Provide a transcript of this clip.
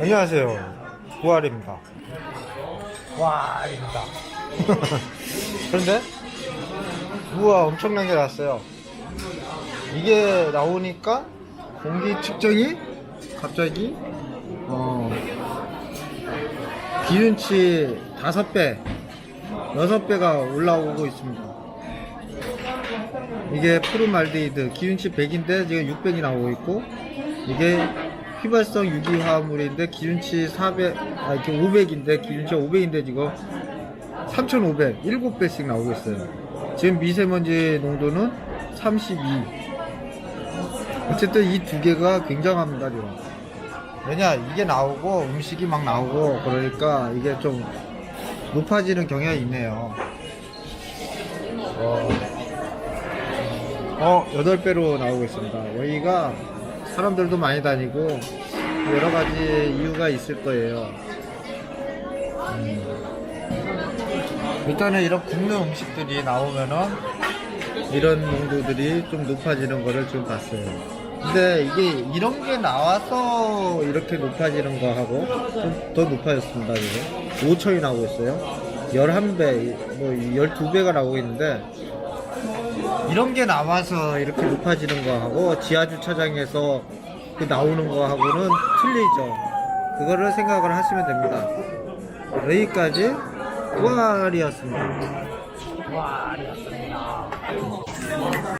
안녕하세요. 부활입니다. 부활입니다. 그런데 우와 엄청나게 났어요. 이게 나오니까 공기 측정이 갑자기 어, 기준치 5배, 6배가 올라오고 있습니다. 이게 푸르말데히드 기준치 100인데 지금 600이 나오고 있고 이게 휘발성 유기화합물인데 기준치 400, 아 이렇게 500인데 기준치 500인데 지금 3,500, 7배씩 나오고 있어요. 지금 미세먼지 농도는 32. 어쨌든 이 두 개가 굉장합니다, 지금. 왜냐, 이게 나오고 음식이 막 나오고 그러니까 이게 좀 높아지는 경향이 있네요. 어, 어 8배로 나오고 있습니다. 여기가 사람들도 많이 다니고 여러 가지 이유가 있을 거예요. 음. 일단은 이런 굽는 음식들이 나오면은 이런 농도들이 좀 높아지는 거를 좀 봤어요. 근데 이게 이런 게 나와서 이렇게 높아지는 거하고 좀 더 높아졌습니다. 지금 5천이 나오고 있어요. 11배, 뭐 12배가 나오고 있는데 이런 게 나와서 이렇게 높아지는 거하고 지하 주차장에서 그 나오는 거하고는 틀리죠. 그거를 생각을 하시면 됩니다. 여기까지 부활이었습니다. 부활이었습니다.